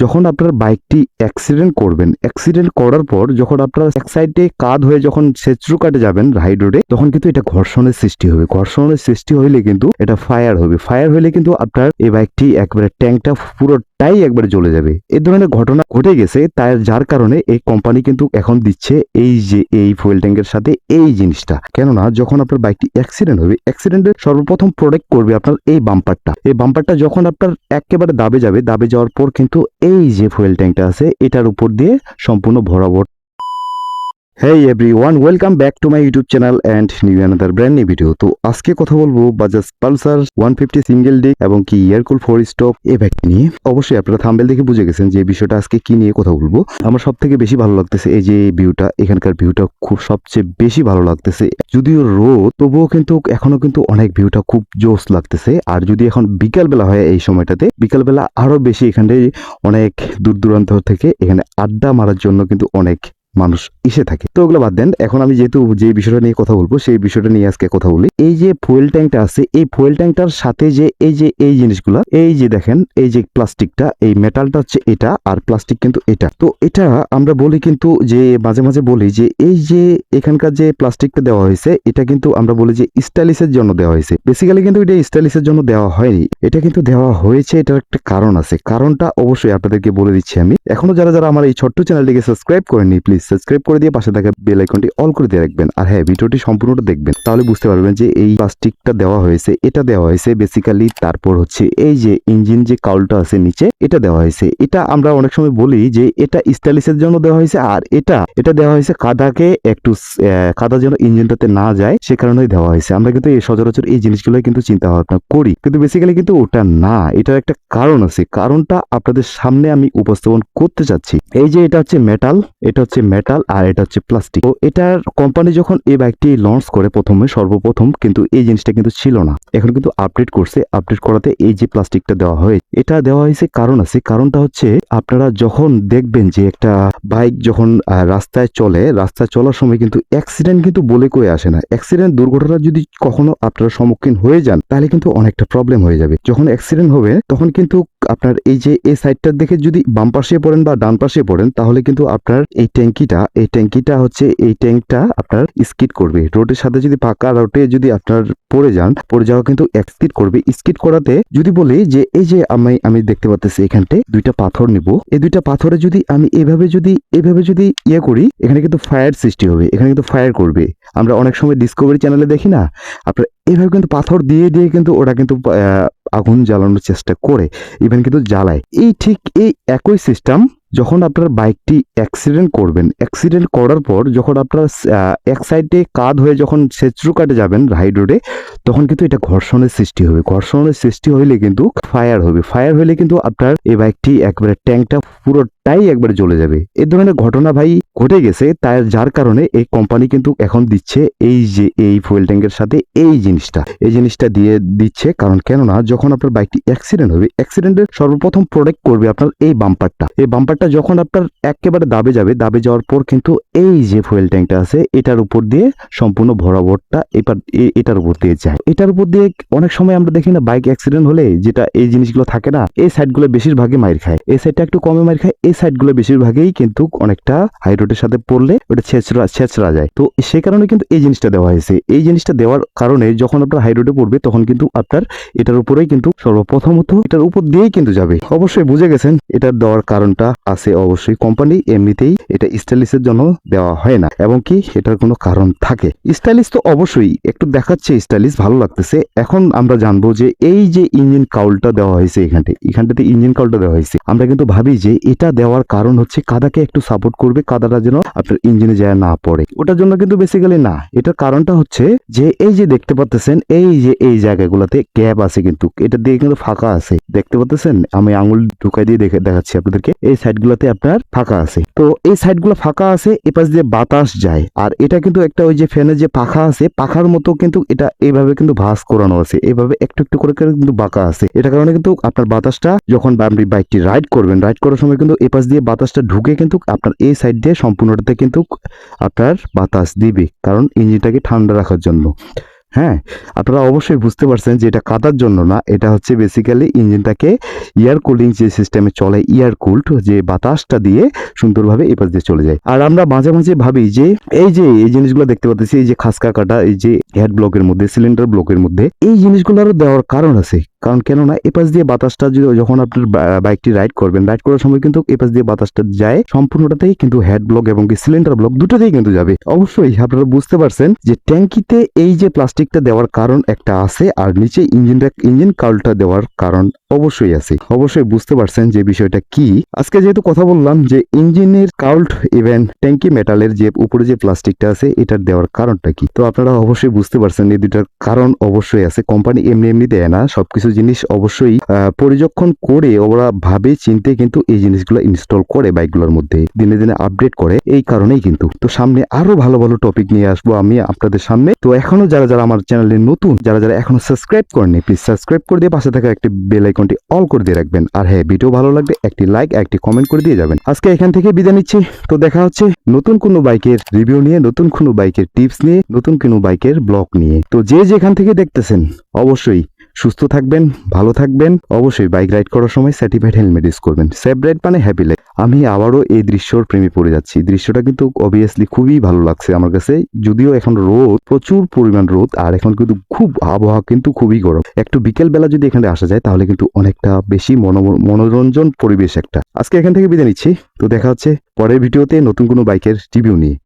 যখন আপনার বাইকটি অ্যাক্সিডেন্ট করবেন অ্যাক্সিডেন্ট করার পর যখন আপনার এক সাইডে কাত হয়ে যখন সেচরু কাটে যাবেন রাইড রোডে তখন কিন্তু এটা ঘর্ষণের সৃষ্টি হবে। ঘর্ষণের সৃষ্টি হইলে কিন্তু এটা ফায়ার হবে। ফায়ার হইলে কিন্তু আপনার এই বাইকটি একবারে ট্যাঙ্কটা পুরোটাই একবারে জ্বলে যাবে। এই ধরনের ঘটনা ঘটে গেছে, তার যার কারণে এই কোম্পানি কিন্তু এখন দিচ্ছে এই যে এই ফুয়েল ট্যাঙ্কের সাথে এই জিনিসটা। কেননা যখন আপনার বাইকটি অ্যাক্সিডেন্ট হবে অ্যাক্সিডেন্টের সর্বপ্রথম প্রোটেক্ট করবে আপনার এই বাম্পারটা এই বাম্পারটা যখন আপনার একেবারে দাবে যাবে, দাবে যাওয়ার পর কিন্তু এই যে ফুয়েল ট্যাঙ্কটা আছে এটার উপর দিয়ে সম্পূর্ণ ভরাভর hey everyone welcome back to my YouTube channel and new another brand new video তো আজকে কথা বলব Bajaj Pulsar one fifty single disc এবং কি ইয়ারকুল ফোর স্টপ এই বাইকটি নিয়ে। অবশ্যই আপনারা থাম্বেল দেখে বুঝে গেছেন যে বিষয়টা আজকে কি নিয়ে কথা বলব। আমার সব থেকে বেশি ভালো লাগতেছে এই যে ভিউটা এখানকার ভিউটা খুব সবচেয়ে বেশি ভালো লাগতেছে। যদিও রোদ, তবুও কিন্তু এখনও কিন্তু অনেক ভিউটা খুব জোস লাগতেছে। আর যদি এখন বিকাল বেলা হয় এই সময়টাতে বিকাল বেলা আরও বেশি এখানে অনেক দূর দূরান্ত থেকে এখানে আড্ডা মারার জন্য কিন্তু অনেক মানুষ এসে থাকে। তো ওগুলো বাদ দেন, এখন আমি যেহেতু যে বিষয়টা নিয়ে কথা বলব, সেই বিষয়টা নিয়ে আজকে কথা বলি। এই যে ফুয়েল ট্যাঙ্কটা আছে, এই ফুয়েল ট্যাঙ্কটার সাথে যে এই যে এই জিনিসগুলা, এই যে দেখেন, এই যে প্লাস্টিকটা, এই মেটালটা হচ্ছে এটা আর প্লাস্টিক কিন্তু এটা। তো এটা আমরা বলি কিন্তু যে, মাঝে মাঝে বলি যে, এই যে এখানকার যে প্লাস্টিকটা দেওয়া হয়েছে, এটা কিন্তু আমরা বলি যে স্টাইলিশের জন্য দেওয়া হয়েছে। বেসিক্যালি কিন্তু এটা স্টাইলিশের জন্য দেওয়া হয়নি। এটা কিন্তু দেওয়া হয়েছে, এটার একটা কারণ আছে। কারণটা অবশ্যই আপনাদেরকে বলে দিচ্ছি আমি। এখনও যারা যারা আমার এই ছোট্ট চ্যানেলটিকে সাবস্ক্রাইব করেনি প্লিজ সাবস্ক্রাইব করে দিয়ে পাশে থাকা বেল আইকনটি অল করে দিয়ে রাখবেন। আর হ্যাঁ ভিডিওটি সম্পূর্ণটা দেখবেন, তাহলে বুঝতে পারবেন যে এই প্লাস্টিকটা দেওয়া হয়েছে, এটা দেওয়া হয়েছে বেসিক্যালি তারপর হচ্ছে এই যে ইঞ্জিন যে কাউলটা আছে নিচে, এটা দেওয়া হয়েছে। এটা আমরা অনেক সময় বলি যে এটা স্টাইলিশের জন্য দেওয়া হয়েছে, আর এটা এটা দেওয়া হয়েছে কাদাকে একটু কাদা যেন ইঞ্জিনটাতে না যায়, সে কারণেই দেওয়া হয়েছে। আমরা কিন্তু এই সচরাচর এই জিনিসগুলো কিন্তু চিন্তা ভাবনা করি। কিন্তু বেসিক্যালি কিন্তু ওটা না, এটার একটা কারণ আছে। কারণটা আপনাদের সামনে আমি উপস্থাপন করতে চাচ্ছি। এই যে এটা হচ্ছে মেটাল এটা হচ্ছে মেটাল আর এটা হচ্ছে প্লাস্টিক তো এটার কোম্পানি যখন এই বাইকটি লঞ্চ করে প্রথমে, সর্বপ্রথম কিন্তু এই জিনিসটা কিন্তু ছিল না। এখন কিন্তু আপডেট করছে। আপডেট করাতে এই যে প্লাস্টিকটা দেওয়া হয়, এটা দেওয়া হয়েছে কারণ আছে। কারণটা হচ্ছে আপনারা যখন দেখবেন যে একটা বাইক যখন রাস্তায় চলে, রাস্তায় চলার সময় কিন্তু অ্যাক্সিডেন্ট কিন্তু বলে কয়ে আসে না। অ্যাক্সিডেন্ট দুর্ঘটনা যদি কখনো আপনারা সম্মুখীন হয়ে যান, তাহলে কিন্তু অনেকটা প্রবলেম হয়ে যাবে। যখন অ্যাক্সিডেন্ট হবে, তখন কিন্তু আপনার এই যে এই সাইডটার দেখে যদি বাম পাশে পড়েন বা ডান পাশে পড়েন, তাহলে কিন্তু আপনার এই ট্যাঙ্কিটা এই ট্যাঙ্কিটা হচ্ছে, এই ট্যাঙ্কটা আপনার স্কিট করবে। রোডের সাথে যদি পাকা রোডে যদি আপনার পড়ে যান, পড়ে যাওয়া কিন্তু এক স্কিট করবে। স্কিট করাতে যদি বলি যে, এই যে আমি আমি দেখতে পাচ্ছি এখানটে দুইটা পাথর নিব। এই দুইটা পাথরে যদি আমি এভাবে যদি এভাবে যদি ইয়ে করি, এখানে কিন্তু ফায়ার সৃষ্টি হবে। এখানে কিন্তু ফায়ার করবে। আমরা অনেক সময় ডিসকভারি চ্যানেলে দেখি না? আপনার এইভাবে কিন্তু পাথর দিয়ে দিয়ে কিন্তু ওরা কিন্তু আগুন জ্বালানোর চেষ্টা করে ইভেন কিন্তু জ্বালায়। এই ঠিক এই একই সিস্টেম যখন আপনার বাইকটি অ্যাক্সিডেন্ট করবেন অ্যাক্সিডেন্ট করার পর যখন আপনার এক সাইডে কাত হয়ে যখন সেচরু কাটে যাবেন রাইড রোডে তখন কিন্তু এটা ঘর্ষণের সৃষ্টি হবে। ঘর্ষণের সৃষ্টি হইলে কিন্তু ফায়ার হবে। ফায়ার হইলে কিন্তু আপনার এই বাইকটি একবারে ট্যাঙ্কটা পুরোটাই একবারে জ্বলে যাবে। এই ধরনের ঘটনা ভাই ঘটে গেছে তাই যার কারণে এই কোম্পানি কিন্তু এখন দিচ্ছে এই যে, এই ফুয়েল ট্যাঙ্কের সাথে এই জিনিসটা। এই জিনিসটা দিয়ে দিচ্ছে, কারণ কেননা যখন আপনার বাইকটি অ্যাক্সিডেন্ট হবে অ্যাক্সিডেন্টের সর্বপ্রথম প্রোটেক্ট করবে আপনার এই বাম্পারটা এই বাম্পারটা যখন আপনার একেবারে দাবে যাবে, দাবে যাওয়ার পর কিন্তু এই যে ফুয়েল ট্যাঙ্কটা আছে, এটার উপর দিয়ে সম্পূর্ণ ভরাভরটা এবার এটার উপর দিয়ে যায়। এটার উপর দিয়ে অনেক সময় আমরা দেখি না বাইক অ্যাক্সিডেন্ট হলে যেটা এই জিনিসগুলো থাকে না, এই সাইডগুলো বেশিরভাগই মাইর খায়। এই সাইডটা একটু কমে মাইর খায়, এই সাইডগুলো বেশিরভাগই কিন্তু অনেকটা হাই রোডের সাথে পড়লে ওটা ছেঁচড়া ছেঁচড়া যায়। তো সে কারণে কিন্তু এই জিনিসটা দেওয়া হয়েছে। এই জিনিসটা দেওয়ার কারণে যখন আপনার হাই পড়বে, তখন কিন্তু আপনার এটার উপরেই কিন্তু সর্বপ্রথমত এটার উপর দিয়েই কিন্তু যাবে। অবশ্যই বুঝে গেছেন, এটার দেওয়ার কারণটা আছে অবশ্যই। কোম্পানি এমনিতেই এটা স্টাইলিশের জন্য দেওয়া হয় না, এবং কি এটার কোনো কারণ থাকে। স্টাইলিশ তো অবশ্যই, একটু দেখাচ্ছে স্টাইলিশ ভালো লাগতেছে। এখন আমরা জানব যে এই যে ইঞ্জিন কাউলটা দেওয়া হয়েছে এখানটা, এখানটাতে ইঞ্জিন কাউলটা দেওয়া হয়েছে। আমরা কিন্তু ভাবি যে এটা দেওয়ার কারণ হচ্ছে কাদাকে একটু সাপোর্ট করবে কাদাটা যেন আপনার ইঞ্জিনে যায় না পড়ে। ওটার জন্য কিন্তু বেসিক্যালি না। এটার কারণটা হচ্ছে যে, এই যে দেখতে পাচ্ছেন এই যে, এই জায়গাগুলোতে গ্যাপ আছে কিন্তু। এটা দিয়ে কিন্তু ফাঁকা আছে। দেখতে পাচ্ছেন আমি আঙুল ঢুকাই দিয়ে দেখে দেখাচ্ছি আপনাদেরকে। এই সাইডগুলোতে আপনার ফাঁকা আছে। তো এই সাইডগুলো ফাঁকা আছে এপাশ দিয়ে বাতাস যায়। আর এটা কিন্তু একটা ওই যে ফ্যানের যে পাখা আছে, পাখার মতো কিন্তু এটা এইভাবে কিন্তু ভাস করানো আছে। এইভাবে একটু একটু করে করে কিন্তু বাঁকা আছে। এটা কারণে কিন্তু আপনার বাতাসটা, যখন আপনি বাইকটি রাইড করবেন রাইড করার সময় কিন্তু এপাশ দিয়ে বাতাসটা ঢুকে কিন্তু আপনার এই সাইড দিয়ে সম্পূর্ণটাতে কিন্তু আপনার বাতাস দিবে, কারণ ইঞ্জিনটাকে ঠান্ডা রাখার জন্য। হ্যাঁ আপনারা অবশ্যই বুঝতে পারছেন যে এটা কাদার জন্য না, এটা হচ্ছে বেসিক্যালি ইঞ্জিনটাকে এয়ার কুলিং যে সিস্টেমে চলে এয়ার কুলড যে বাতাসটা দিয়ে সুন্দরভাবে এপাশ দিয়ে চলে যায়। আর আমরা মাঝে মাঝে ভাবি যে এই যে এই জিনিসগুলো দেখতে পাচ্ছি এই যে খাসকা কাটা এই যে হেড ব্লকের মধ্যে সিলিন্ডার ব্লকের মধ্যে, এই জিনিসগুলোরও দেওয়ার কারণ আছে। কারণ কেননা এপাশ দিয়ে বাতাসটা যদি- যখন আপনার বাইকটি রাইড করবেন রাইড করার সময় কিন্তু এপাশ দিয়ে বাতাসটা যায়, সম্পূর্ণটাতেই কিন্তু হেড ব্লক এবং সিলিন্ডার ব্লক দুটোতেই কিন্তু যাবে। অবশ্যই আপনারা বুঝতে পারছেন যে ট্যাঙ্কিতে এই যে প্লাস্টিকটা দেওয়ার কারণ একটা আছে, আর নিচে ইঞ্জিনটা ইঞ্জিন কাউলটা দেওয়ার কারণ অবশ্যই আছে। অবশ্যই বুঝতে পারছেন যে বিষয়টা কি। আজকে যেহেতু কথা বললাম যে ইঞ্জিনের কাউল্ট ইভেন ট্যাঙ্কি মেটালের যে উপরে যে প্লাস্টিকটা আছে, এটার দেওয়ার কারণটা কি? তো আপনারা অবশ্যই বুঝতে পারছেন এই দুটার কারণ অবশ্যই আছে। কোম্পানি এমনি এমনি দেয় না, সবকিছু জিনিস অবশ্যই পরিযক্ষণ করে ওরা ভাবে, চিনতে কিন্তু এই জিনিসগুলো ইনস্টল করে বাইকগুলোর মধ্যে, দিনে দিনে আপডেট করে, এই কারণেই কিন্তু। তো সামনে আরও ভালো ভালো টপিক নিয়ে আসব আমি আপনাদের সামনে। তো এখনও যারা যারা আমার চ্যানেলে নতুন, যারা যারা এখনও সাবস্ক্রাইব করেনি প্লিজ সাবস্ক্রাইব করে দিয়ে পাশে থাকা একটি বেল আইকনটি অল করে দিয়ে রাখবেন। আর হ্যাঁ ভিডিও ভালো লাগলে একটি লাইক একটি কমেন্ট করে দিয়ে যাবেন। আজকে এখান থেকে বিদায় নিচ্ছি। তো দেখা হচ্ছে নতুন কোনো বাইকের রিভিউ নিয়ে, নতুন কোনো বাইকের টিপস নিয়ে, নতুন কোনো বাইকের ব্লগ নিয়ে। তো যে যেখান থেকে দেখতেছেন, অবশ্যই সুস্থ থাকবেন, ভালো থাকবেন। অবশ্যই বাইক রাইড করার সময় সার্টিফাইড হেলমেট ইউজ করবেন। সেফ রাইড মানে হ্যাপি লাইফ আমি আবারও এই দৃশ্যর প্রেমে পড়ে যাচ্ছি। দৃশ্যটা কিন্তু অবভিয়াসলি খুবই ভালো লাগছে আমার কাছে। যদিও এখন রোদ, প্রচুর পরিমাণ রোদ, আর এখন কিন্তু খুব আবহাওয়া কিন্তু খুবই গরম। একটু বিকেল বেলা যদি এখানে আসা যায়, তাহলে কিন্তু অনেকটা বেশি মনো- মনোরঞ্জন পরিবেশ একটা। আজকে এখান থেকে বিদায় নিচ্ছি। তো দেখা হচ্ছে পরের ভিডিওতে নতুন কোনো বাইকের রিভিউ নিয়ে।